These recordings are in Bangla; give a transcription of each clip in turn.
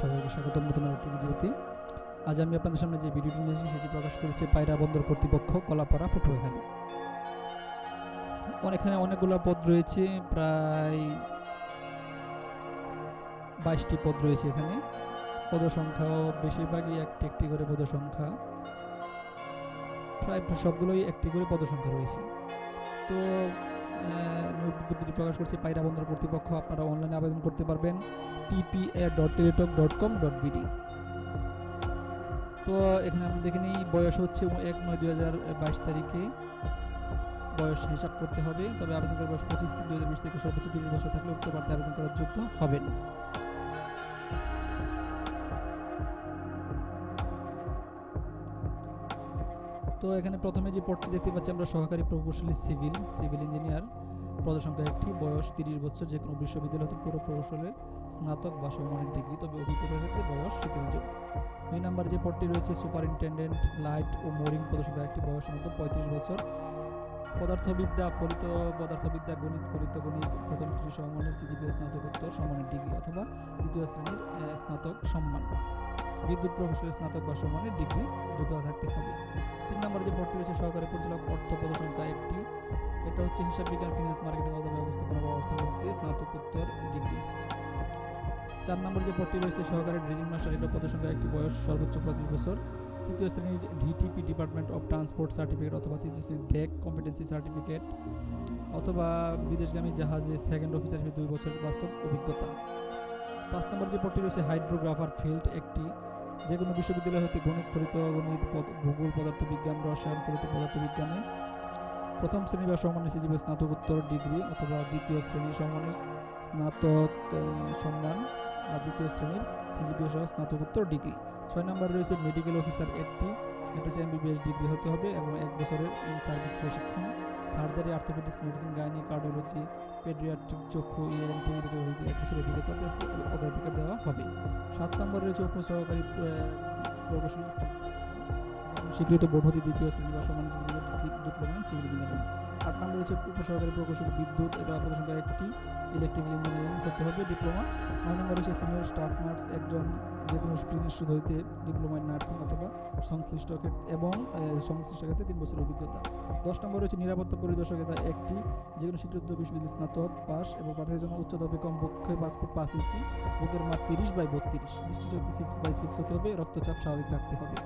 সবাইকে স্বাগতম নতুন একটি ভিডিওতে আজ আমি আপনাদের সামনে যে ভিডিওটি নিয়েছি সেটি প্রকাশ করেছে পায়রা বন্দর কর্তৃপক্ষ কলাপাড়া পটুয়াখালী। এখানে অনেকগুলো পদ রয়েছে, প্রায় বাইশটি পদ রয়েছে এখানে। পদ সংখ্যাও বেশিরভাগই একটি একটি করে পদ সংখ্যা। প্রায় সবগুলোই একটি করে পদ সংখ্যা রয়েছে। তো নিয়োগ বিজ্ঞপ্তিটি প্রকাশ করছে পায়রা বন্দর কর্তৃপক্ষ। আপনারা অনলাইনে আবেদন করতে পারবেন। পিপিএ ডট কম ডট তো এখানে আমরা দেখে নিই, বয়স হচ্ছে এক নয় দুই হাজার বাইশ তারিখে। বয়স হিসাব করতে হবে, তবে আবেদন করার বয়স পঁচিশ দুই হাজার বিশ থেকে সর্বোচ্চ তিরিশ বছর থাকলে উক্ত বার্তায় আবেদন করার যোগ্য হবেন। তো এখানে প্রথমে যে পদটি দেখতে পাচ্ছি আমরা সহকারী প্রকৌশলী সিভিল সিভিল ইঞ্জিনিয়ার। পদসংখ্যা একটি, বয়স তিরিশ বছর যে কোনো বিশ্ববিদ্যালয় হতে পুরো প্রকৌশলে স্নাতক বা সমমানের ডিগ্রি, তবে অভিজ্ঞতা ক্ষেত্রে বয়স শিথিলযোগ্য। দুই নম্বর যে পদটি রয়েছে, সুপারিনটেন্ডেন্ট লাইট ও মোরিং পদসংখ্যা একটি, বয়স মধ্যে পঁয়ত্রিশ বছর। পদার্থবিদ্যা, ফলিত পদার্থবিদ্যা, গণিত, ফলিত গণিত, প্রথম শ্রেণি সমমানের সিজিপিএ, স্নাতকোত্তর, সম্মানের ডিগ্রি, অথবা দ্বিতীয় শ্রেণির স্নাতক সম্মান। বিদ্যুৎ প্রকৌশলী স্নাতক বা সম্মানের ডিগ্রি যোগ্যতা থাকতে হবে। তিন নম্বর যে পদটি রয়েছে, সহকারী পরিচালক অর্থ পদসংখ্যা একটি। এটা হচ্ছে হিসাব বিজ্ঞান ফিনান্স মার্কেটিং অথবা ব্যবস্থাপনা বা অর্থনীতিতে স্নাতকোত্তর ডিগ্রি চার নম্বর যে পদটি রয়েছে, সহকারী ড্রেজিং মাস্টার এটা পদসংখ্যা একটি বয়স, সর্বোচ্চ পঁচিশ বছর। তৃতীয় শ্রেণির DTP department of transport certificate অথবা তৃতীয় শ্রেণির ডেক কম্পিটেন্সি সার্টিফিকেট অথবা বিদেশগামী জাহাজে সেকেন্ড অফিসার হিসেবে দুই বছর বাস্তব অভিজ্ঞতা। পাঁচ নম্বর যে পদটি রয়েছে হাইড্রোগ্রাফার ফিল্ড একটি যে কোনো বিশ্ববিদ্যালয় হতে গণিত, ফলিত গণিত ভূগোল পদার্থ বিজ্ঞান রসায়ন, ফলিত পদার্থ বিজ্ঞানে প্রথম শ্রেণি বা সম্মানের সিজিপি স্নাতকোত্তর ডিগ্রি অথবা দ্বিতীয় শ্রেণি সম্মানের স্নাতক সম্মান বা দ্বিতীয় শ্রেণির সিজিপি সহ স্নাতকোত্তর ডিগ্রি। ছয় নম্বর রয়েছে মেডিকেল অফিসার একটি। এটা হচ্ছে এমবিবিএস ডিগ্রি হতে হবে এবং এক বছরের ইন সার্ভিস প্রশিক্ষণ। Surgery orthopaedics medicine gynae cardiology paediatric চক্ষু ইএনটি এক অভিজ্ঞতাতে অগ্রাধিকার দেওয়া হবে। সাত নম্বর রয়েছে উপসহকারী প্রকৌশলী স্বীকৃত বোর্ড হতে দ্বিতীয় শ্রেণি বা সমান ডিপ্লোমা সিভিল ইঞ্জিনিয়ারিং। আট নম্বর রয়েছে উপসহকারী প্রকৌশলী বিদ্যুৎ এটা পদ একটি ইলেকট্রিক্যাল ইঞ্জিনিয়ারিং করতে হবে ডিপ্লোমা নয় নম্বর রয়েছে সিনিয়র স্টাফ নার্স একজন যে কোনো ইনস্টিটিউট হইতে ডিপ্লোমা নার্সিং অথবা সংশ্লিষ্ট এবং সংশ্লিষ্ট ক্ষেত্রে তিন বছরের অভিজ্ঞতা। দশ নম্বর রয়েছে নিরাপত্তা পরিদর্শক এটা একটি যে কোনো স্বীকৃত বিশ্ববিদ্যালয় স্নাতক, পাস এবং প্রার্থীদের জন্য উচ্চতা হবে কমপক্ষে পাসপোর্ট পাঁচ ইঞ্চি, বুকের মাপ তিরিশ বাই বত্রিশ। দৃষ্টিশক্তি সিক্স বাই সিক্স হতে হবে, রক্তচাপ স্বাভাবিক থাকতে হবে।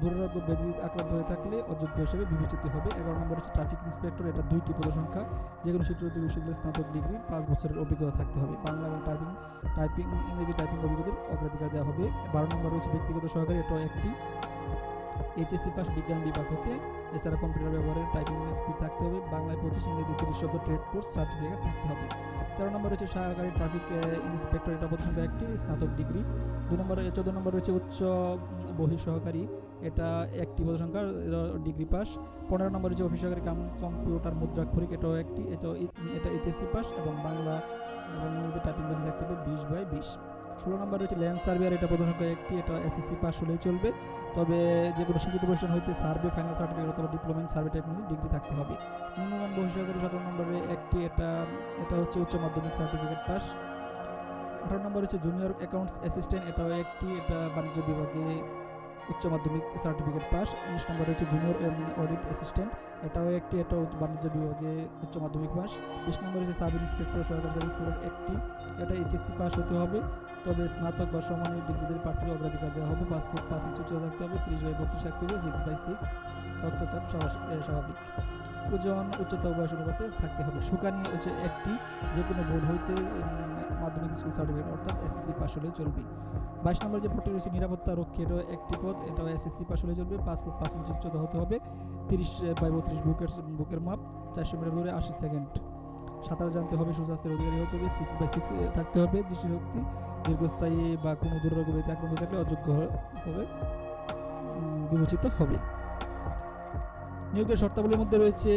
দুরারোগ্য ব্যাধি আক্রান্ত হয়ে থাকলে অযোগ্য হিসেবে বিবেচিত হবে। এগারো নম্বর হচ্ছে ট্রাফিক ইন্সপেক্টর, এটা দুইটি পদসংখ্যা যেগুলো স্বীকৃত বিশ্ববিদ্যালয়ের স্নাতক ডিগ্রি, পাঁচ বছরের অভিজ্ঞতা থাকতে হবে। বাংলা এবং টাইপিং টাইপিং, ইংরেজি টাইপিং অভিজ্ঞতার অগ্রাধিকার দেওয়া হবে। বারো নম্বর হচ্ছে ব্যক্তিগত সহকারী, এটাও একটি। এইচএসসি পাস বিজ্ঞান বিভাগ হতে। এছাড়া কম্পিউটার ব্যবহারের টাইপিং স্পিড থাকতে হবে। বাংলায় পঁচিশ ইংরেজি তিরিশ শব্দ ট্রেড কোর্স সার্টিফিকেট থাকতে হবে। তেরো নম্বর রয়েছে সহকারী ট্রাফিক ইন্সপেক্টর এটা পদসংখ্যা একটি স্নাতক ডিগ্রি দুই নম্বর চোদ্দ নম্বর রয়েছে উচ্চ বহি সহকারী। এটা একটি পদসংখ্যা ডিগ্রি পাস পনেরো নম্বর রয়েছে অফিস সহকারী কাম কম্পিউটার মুদ্রাক্ষরিক, এটাও একটি এটা এইচএসসি পাস এবং বাংলা এবং ইংরেজি টাইপিং থাকতে হবে বিশ বাই বিশ। ষোলো নম্বর হচ্ছে ল্যান্ড সার্ভেয়ার এটা পদসংখ্যা একটি, এটা এসএসসি পাস হলেই চলবে। তবে যে কোনো শিক্ষিত প্রতিষ্ঠান হইতে সার্ভে ফাইনাল সার্টিফিকেট অথবা diploma in survey technology degree থাকতে হবে। নিম্নমান বহিষ্কারী সতেরো নম্বরে একটি, এটা এটা হচ্ছে উচ্চ মাধ্যমিক সার্টিফিকেট পাস আঠারো নম্বর হচ্ছে জুনিয়র অ্যাকাউন্টস অ্যাসিস্ট্যান্ট এটাও একটি, এটা বাণিজ্য বিভাগে উচ্চ মাধ্যমিক সার্টিফিকেট পাস উনিশ নম্বর হচ্ছে জুনিয়র অডিট অ্যাসিস্ট্যান্ট এটাও একটি, এটা বাণিজ্য বিভাগে উচ্চ মাধ্যমিক পাস বিশ নম্বর হচ্ছে সাব ইন্সপেক্টর সরকারি সাব ইন্সপেক্টর একটি। এটা এইচএসসি পাস হতে হবে, তবে স্নাতক বা সমানের ডিগ্রিদের প্রার্থীর অগ্রাধিকার দেওয়া হবে। পাসপোর্ট পাস ইঞ্চু থাকতে হবে, ত্রিশ বাই বত্রিশ থাকতে হবে সিক্স বাই সিক্স রক্তচাপ স্বাভাবিক। ওজন, উচ্চতা বয়স অনুপাতে থাকতে হবে। শুকানি হচ্ছে একটি যে কোনো বোর্ড হইতে মাধ্যমিক স্কুল সার্টিফিকেট, অর্থাৎ এসএসসি পাস হলেই চলবে। বাইশ নম্বর যে পদটি রয়েছে, নিরাপত্তা রক্ষী এটাও একটি পদ। এটাও এসএসসি পাস হলে চলবে। পাসপোর্ট পাঁচ ইঞ্চি উচ্চতা হতে হবে। তিরিশ বাই বত্রিশ বুকের বুকের মাপ। চারশো মিটার দূরে আশি সেকেন্ড। সাঁতার জানতে হবে, সুস্বাস্থ্যের অধিকারী হতে হবে। সিক্স বাই সিক্স থাকতে হবে। দৃষ্টিশক্তি, দীর্ঘস্থায়ী বা কোনো দুর্রোগ আক্রান্ত থাকলে অযোগ্য হবে। বিবেচিত হবে। নিয়োগের শর্তাবলীর মধ্যে রয়েছে,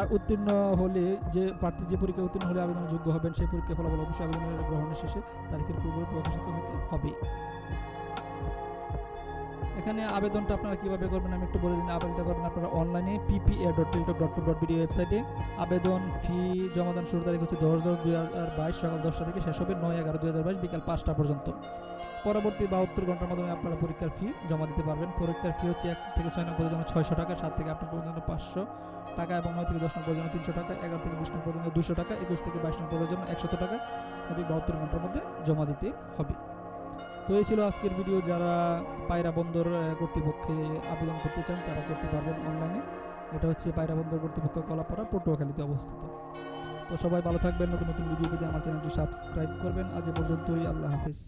আর উত্তীর্ণ হলে যে প্রার্থী যে পরীক্ষা উত্তীর্ণ হলে আবেদন যোগ্য হবেন, সেই পরীক্ষা ফলাফল অবশ্যই আবেদনের গ্রহণের শেষে তারিখের পূর্বে প্রকাশিত হতে হবে। এখানে আবেদনটা আপনারা কীভাবে করবেন আমি একটু বলে দিন। আবেদনটা করবেন আপনারা অনলাইনে PPA dot Teletalk dot com dot BD ওয়েবসাইটে আবেদন ফি জমাদান শুরু তারিখ হচ্ছে দশ দশ দুই হাজার বাইশ, সকাল দশটা থেকে শেষ হবে নয় এগারো দুই হাজার বাইশ বিকাল পাঁচটা পর্যন্ত। পরবর্তী বাহাত্তর ঘণ্টার মাধ্যমে আপনারা পরীক্ষার ফি জমা দিতে পারবেন। পরীক্ষার ফি হচ্ছে এক থেকে ছয় নম্বর জন্য ছয়শো টাকা, সাত থেকে আট নম্বর পর্যন্ত পাঁচশো টাকা এবং নয় থেকে দশ নম্বরের জন্য তিনশো টাকা, এগারো থেকে বিশ নম্বর পর্যন্ত দুশো টাকা, একুশ থেকে বাইশ নম্বর জন্য একশত টাকা। প্রতি বাহাত্তর ঘণ্টার মধ্যে জমা দিতে হবে। তো এই ছিল আজকের ভিডিও যারা পায়রা বন্দর কর্তৃপক্ষে আবেদন করতে চান, তারা করতে পারবেন অনলাইনে এটা হচ্ছে পায়রা বন্দর কর্তৃপক্ষ কলাপাড়া, পটুয়াখালীতে অবস্থিত। তো সবাই ভালো থাকবেন। নতুন নতুন ভিডিও পেতে আমার চ্যানেলটি সাবস্ক্রাইব করবেন। আজ পর্যন্তই। আল্লাহ হাফিজ।